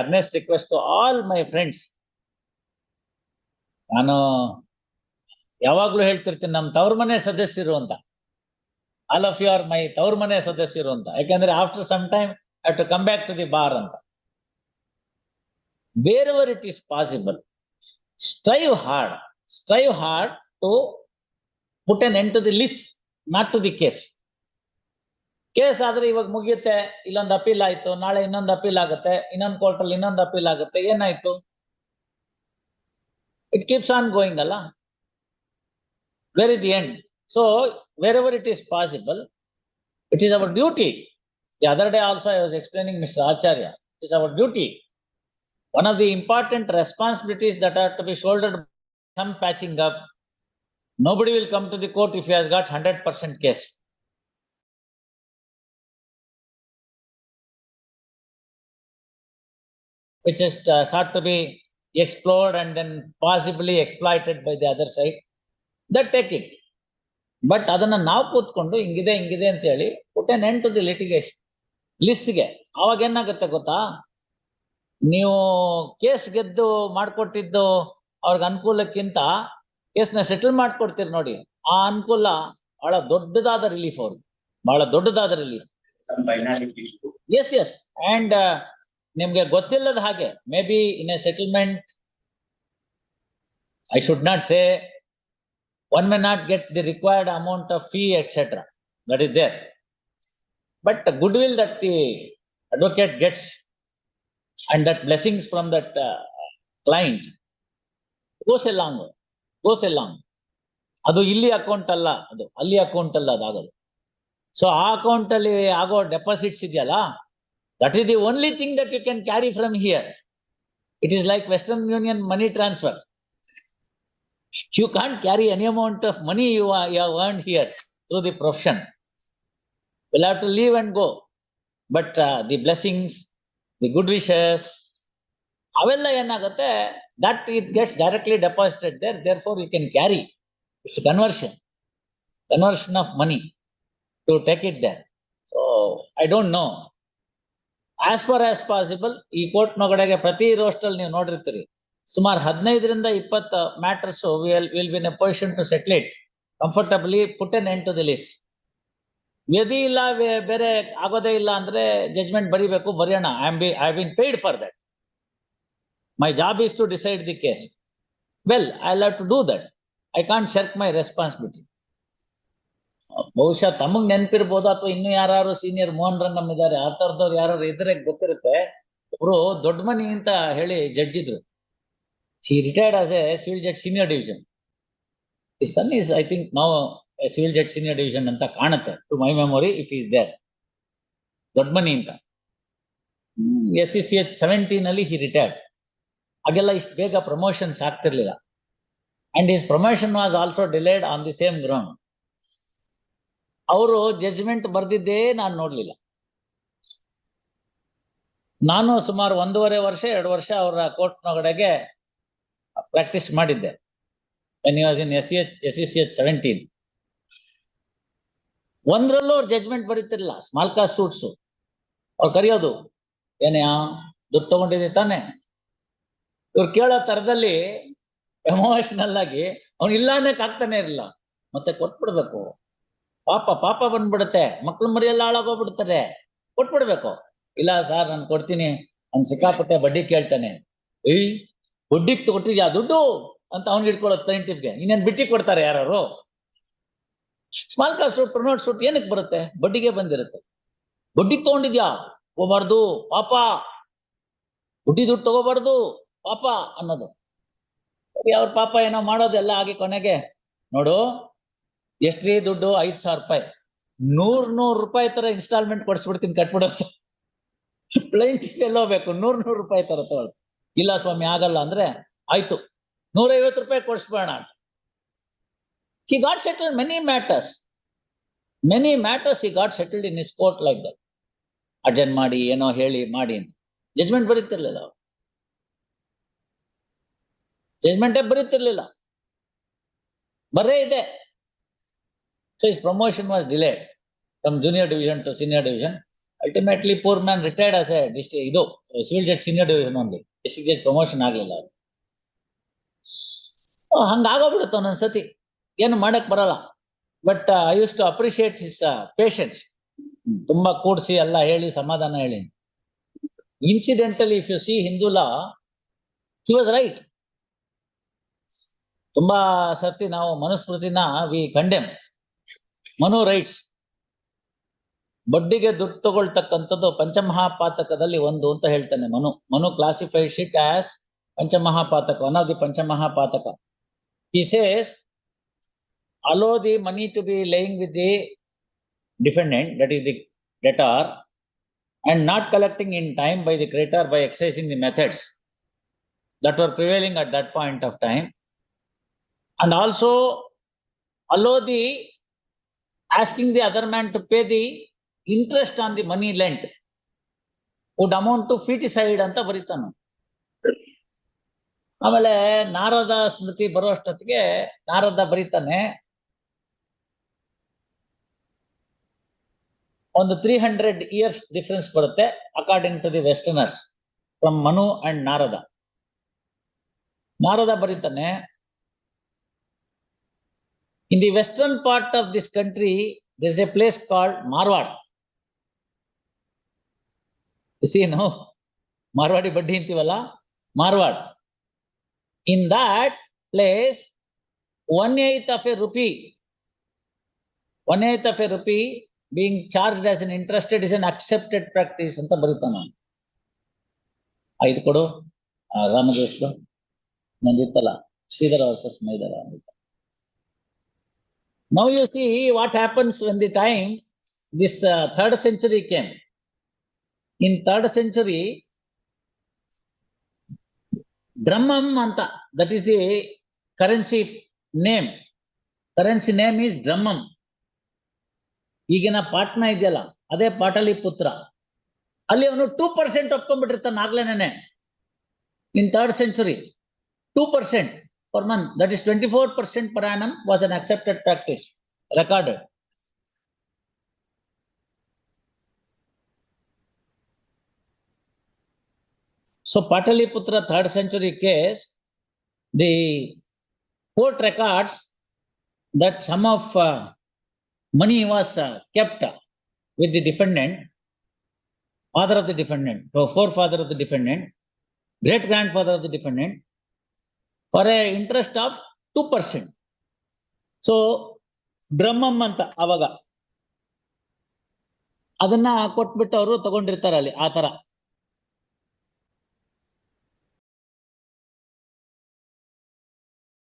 Earnest request to all my friends ನಾನು ಯಾವಾಗ್ಲೂ ಹೇಳ್ತಿರ್ತೀನಿ ನಮ್ಮ ತವ್ರ ಮನೆ ಸದಸ್ಯರು ಅಂತ. All of you are my ತವ್ರ ಮನೆ ಸದಸ್ಯರು ಅಂತ. ಯಾಕಂದ್ರೆ after some time I to come back to the bar ಅಂತ. Wherever it is possible strive hard strive hard to put an end to the list not to the case case ಆದ್ರೆ ಇವಾಗ ಮುಗಿಯುತ್ತೆ, ಇಲ್ಲೊಂದು ಅಪೀಲ್ ಆಯ್ತು, ನಾಳೆ ಇನ್ನೊಂದು appeal ಆಗುತ್ತೆ, ಇನ್ನೊಂದು ಕೋರ್ಟ್ ಅಲ್ಲಿ ಇನ್ನೊಂದು ಅಪೀಲ್ ಆಗುತ್ತೆ, ಏನಾಯ್ತು? ಇಟ್ ಕೀಪ್ಸ್ ಆನ್ ಗೋಯಿಂಗ್ ಅಲ್ಲ? Where is the end so wherever it is possible it is our duty the other day also I was explaining mister Acharya it is our duty one of the important responsibilities that are to be shouldered some patching up, nobody will come to the court if he has got 100% case. Which is uh, sought to be explored and then possibly exploited by the other side that take it. But ಅದನ್ನ ನಾವು ಕೂತ್ಕೊಂಡು ಹಿಂಗಿದೆ ಹಿಂಗಿದೆ ಅಂತ ಹೇಳಿ put an end to the litigation ಲಿಸ್ಟ್ಗೆ ಅವಾಗ ಏನಾಗುತ್ತೆ ಗೊತ್ತಾ? ನೀವು ಕೇಸ್ ಗೆದ್ದು ಮಾಡ್ಕೊಟ್ಟಿದ್ದು ಅವ್ರಿಗೆ ಅನುಕೂಲಕ್ಕಿಂತ ಕೇಸ್ನ ಸೆಟಲ್ ಮಾಡ್ಕೊಡ್ತೀರಿ ನೋಡಿ. ಆ ಅನುಕೂಲ ಬಹಳ ದೊಡ್ಡದಾದ ರಿಲೀಫ್ ಅವ್ರಿಗೆ. ಬಹಳ ದೊಡ್ಡದಾದ ರಿಲೀಫ್ ಎಸ್ ಎಸ್ ಅಂಡ್ ನಿಮ್ಗೆ ಗೊತ್ತಿಲ್ಲದ ಹಾಗೆ maybe in a settlement I should not say one may not get the required amount of fee etcetera that is there but goodwill that the advocate gets and that blessings from that client goes a long goes a long ಅದು ಇಲ್ಲಿ account ಅಲ್ಲ, ಅದು ಅಲ್ಲಿ account ಅಲ್ಲ ಅದಾಗೋದು. So ಆ account ಅಲ್ಲಿ ಆಗೋ deposits ಇದೆಯಲ್ಲ That is the only thing that you can carry from here it is like Western Union money transfer you can't carry any amount of money you you earn here through the profession will have to leave and go but the blessings the good wishes ಅವೆಲ್ಲ ಏನಾಗುತ್ತೆ that it gets directly deposited there therefore you can carry its conversion conversion of money to take it there. So I don't know. As far as possible ಈ court ನೊಗಡೆಗೆ ಪ್ರತಿ ರೋಸ್ಟಲ್ಲಿ ನೀವು ನೋಡಿರ್ತೀರಿ, ಸುಮಾರು ಹದಿನೈದರಿಂದ ಇಪ್ಪತ್ತು matters will will be in a position to settle it comfortably put an end to the list ವ್ಯದಿ ಇಲ್ಲ ಬೇರೆ ಆಗೋದೇ ಇಲ್ಲ ಅಂದ್ರೆ ಜಜ್ಮೆಂಟ್ ಬರಿಬೇಕು ಬರೆಯೋಣ I am be I been paid for that my job is to decide the case well I love to do that I can't shirk my responsibility ಬಹುಶಃ ತಮಗ್ ನೆನ್ಪಿರ್ಬೋದು ಅಥವಾ ಇನ್ನು ಯಾರು ಸೀನಿಯರ್ ಮೋಹನ್ ರಂಗಮ್ ಇದಾರೆ, ಆ ತರದವ್ರು ಯಾರು ಇದ್ರೆ ಗೊತ್ತಿರುತ್ತೆ. ಒಬ್ರು ದೊಡ್ಡ ಮನಿ ಅಂತ ಹೇಳಿ ಜಡ್ಜ್ ಇದ್ರು. He retired as a civil judge senior division ಈ ಸನ್ ಇಸ್ ಐ ಥಿಂಕ್ ನಾವು ಸಿವಿಲ್ ಜಡ್ಜ್ ಸೀನಿಯರ್ ಡಿವಿಷನ್ ಅಂತ ಕಾಣುತ್ತೆ. To my memory if is there ದೊಡ್ಡ ಮನಿ ಅಂತ. S C C H seventeen ಅಲ್ಲಿ ಹಿ ರಿಟೈರ್ಡ್ ಹಾಗೆಲ್ಲ ಇಷ್ಟು ಬೇಗ ಪ್ರಮೋಷನ್ಸ್ ಆಗ್ತಿರ್ಲಿಲ್ಲ. And his promotion was also delayed on the same ground ಅವರು ಜಜ್ಮೆಂಟ್ ಬರ್ದಿದ್ದೇ ನಾನು ನೋಡ್ಲಿಲ್ಲ. ನಾನು ಸುಮಾರು ಒಂದೂವರೆ ವರ್ಷ, ಎರಡು ವರ್ಷ ಅವರ ಕೋರ್ಟ್ ನೊಗಡೆಗೆ ಪ್ರಾಕ್ಟೀಸ್ ಮಾಡಿದ್ದೆ. In S H S C C H seventeen ಒಂದ್ರಲ್ಲೂ ಅವ್ರು ಜಜ್ಮೆಂಟ್ ಬರೀತಿರ್ಲಿಲ್ಲ. ಸ್ಮಾಲ್ ಕಾಸ್ಟ್ ಸೂಟ್ಸು ಅವ್ರು ಕರೆಯೋದು, ಏನೇ ದುಡ್ಡು ತಗೊಂಡಿದ್ದೆ ತಾನೆ? ಇವ್ರು ಕೇಳೋ ತರದಲ್ಲಿ ಎಮೋಷನಲ್ ಆಗಿ, ಅವ್ನು ಇಲ್ಲ ಕಾಗ್ತಾನೆ ಇರಲಿಲ್ಲ. ಮತ್ತೆ ಕೊಟ್ಬಿಡ್ಬೇಕು. ಪಾಪ ಪಾಪ ಬಂದ್ಬಿಡುತ್ತೆ. ಮಕ್ಳು ಮರಿಯೆಲ್ಲ ಹಾಳಾಗೋಗ್ಬಿಡ್ತಾರೆ ಕೊಟ್ಬಿಡ್ಬೇಕು. ಇಲ್ಲ ಸರ್, ನಾನು ಕೊಡ್ತೀನಿ. ಅವ್ನು ಸಿಕ್ಕಾಪಟ್ಟೆ ಬಡ್ಡಿ ಕೇಳ್ತಾನೆ. ಏಯ್ ಬಡ್ಡಿಗೆ ತಗೊಟ್ಟಿದ್ಯಾ ದುಡ್ಡು? ಅಂತ ಅವ್ನಿಗೆ ಇಟ್ಕೊಳ್ಳೋದು ಪ್ಲೇಂಟಿಫ್ಗೆ ಇನ್ನೇನ್ ಬಿಟ್ಟಿ ಕೊಡ್ತಾರೆ ಯಾರು small cause suit pronote suit ಏನಕ್ಕೆ ಬರುತ್ತೆ? ಬಡ್ಡಿಗೆ ಬಂದಿರುತ್ತೆ. ಬಡ್ಡಿಗೆ ತಗೊಂಡಿದ್ಯಾ? ಹೋಗ್ಬಾರ್ದು ಪಾಪ. ಬಡ್ಡಿ ದುಡ್ಡು ತಗೋಬಾರ್ದು. ಪಾಪ ಅನ್ನೋದು. ಅವ್ರ ಪಾಪ ಏನೋ ಮಾಡೋದೆಲ್ಲ ಆಗಿ ಕೊನೆಗೆ. ನೋಡು ಎಷ್ಟ್ರಿ ದುಡ್ಡು? ಐದ್ ಸಾವಿರ ರೂಪಾಯಿ. ನೂರ್ ನೂರ್ ರೂಪಾಯಿ ತರ ಇನ್ಸ್ಟಾಲ್ಮೆಂಟ್ ಕೊಡ್ಸ್ಬಿಡ್ತೀನಿ ಕಟ್ಬಿಡುತ್ತೆ ಪ್ಲೈಂಟ್ ಎಲ್ಲೋಬೇಕು ನೂರ್ ನೂರ್ ರೂಪಾಯಿ ತರ ತಗೊಳ್ಳಿ. ಇಲ್ಲ ಸ್ವಾಮಿ, ಆಗಲ್ಲ ಅಂದ್ರೆ ಆಯ್ತು. ನೂರೈವತ್ತು ರೂಪಾಯಿ ಕೊಡ್ಸ್ಬೇಡ ಅಂತ. He got settle many matters many matters ಈ got settled in is court like that attend ಮಾಡಿ, ಏನೋ ಹೇಳಿ, ಮಾಡಿ ಜಜ್ಮೆಂಟ್ ಬರೀತಿರ್ಲಿಲ್ಲ ಅವ್ರು. ಜಜ್ಮೆಂಟೇ ಬರೀತಿರ್ಲಿಲ್ಲ. ಬರೇ ಇದೆ. So, his promotion was delayed from junior division to senior division. Ultimately poor man retired as a district ಇದು civil judge senior division only district promotion ಆಗಲಿಲ್ಲ ಅವ್ರು. ಹಂಗಾಗೋಗ್ಬಿಡುತ್ತೆ ಒಂದೊಂದು ಸತಿ. ಏನು ಮಾಡಕ್ ಬರಲ್ಲ. But I use to appreciate his patience ತುಂಬಾ ಕೂಡಿಸಿ ಎಲ್ಲ ಹೇಳಿ, ಸಮಾಧಾನ ಹೇಳಿ. Incidentally if you see Hindu law he was right ತುಂಬಾ ಸತಿ ನಾವು ಮನುಸ್ಮೃತಿನ ವಿ ಕಂಡೆಮ್ ಮನು ರೈಟ್ಸ್ ಬಡ್ಡಿಗೆ ದುಡ್ಡು ತಗೊಳ್ತಕ್ಕಂಥದ್ದು ಪಂಚಮಹಾಪಾತಕದಲ್ಲಿ ಒಂದು ಅಂತ ಹೇಳ್ತಾನೆ Manu Manu classified it as ಪಂಚಮಹಾಪಾತಕ one of the ಪಂಚಮಹಾಪಾತಕ he says allow the money to be laying with the defendant that is the debtor and not collecting in time by the creditor by exercising the methods that were prevailing at that point of time and also allow the asking the other man to pay the interest on the money lent. Would amount to feticide ಅಂತ ಬರೀತಾನು. ಆಮೇಲೆ ನಾರದ ಸ್ಮೃತಿ ಬರುವಷ್ಟೊತ್ತಿಗೆ ನಾರದ ಬರೀತಾನೆ. ಒಂದು three hundred years difference ಬರುತ್ತೆ according to the westerners from Manu and Narada. Narada ಬರೀತಾನೆ. in the western part of this country this a place called Marwad see ನಾವು ಮಾರ್ವಾಡಿ ಬಡ್ಡಿ ಅಂತೀವಲ್ಲ ಮಾರ್ವಾಡ್ in that place one eighth of a rupee one eighth of a rupee being charged as an interested is an accepted practice ಅಂತ ಬರೀತಾನ ಐದು ಕೊಡು ರಾಮದೇಶ್ವ ನಂದಿತ್ತಲ್ಲ Shridhara versus ಮೈದರ ಅಂತ Now you see what happens when the time this uh, third century came. In third century, Drammam anta, that is the currency name. Currency name is Drammam. ಈಗಿನ ಪಾಟ್ನಾ ಇದೆಯಲ್ಲ ಅದೇ ಪಾಟಲಿಪುತ್ರ ಅಲ್ಲಿ ಅವನು two percent ಒಪ್ಕೊಂಡ್ಬಿಟ್ಟಿರ್ತಾನೆ ಆಗ್ಲೇನೆ in third century two percent per month, that is twenty-four percent per annum was an accepted practice, recorded. So Pataliputra third century case, the court records that some of uh, money was uh, kept with the defendant, father of the defendant, so forefather of the defendant, great grandfather of the defendant, for a interest of two percent so Brahmam ಅಂತ ಅವಾಗ. ಅದನ್ನ ಕೊಟ್ಬಿಟ್ಟು ಅವರು ತಗೊಂಡಿರ್ತಾರೆ ಅಲ್ಲಿ ಆ ತರ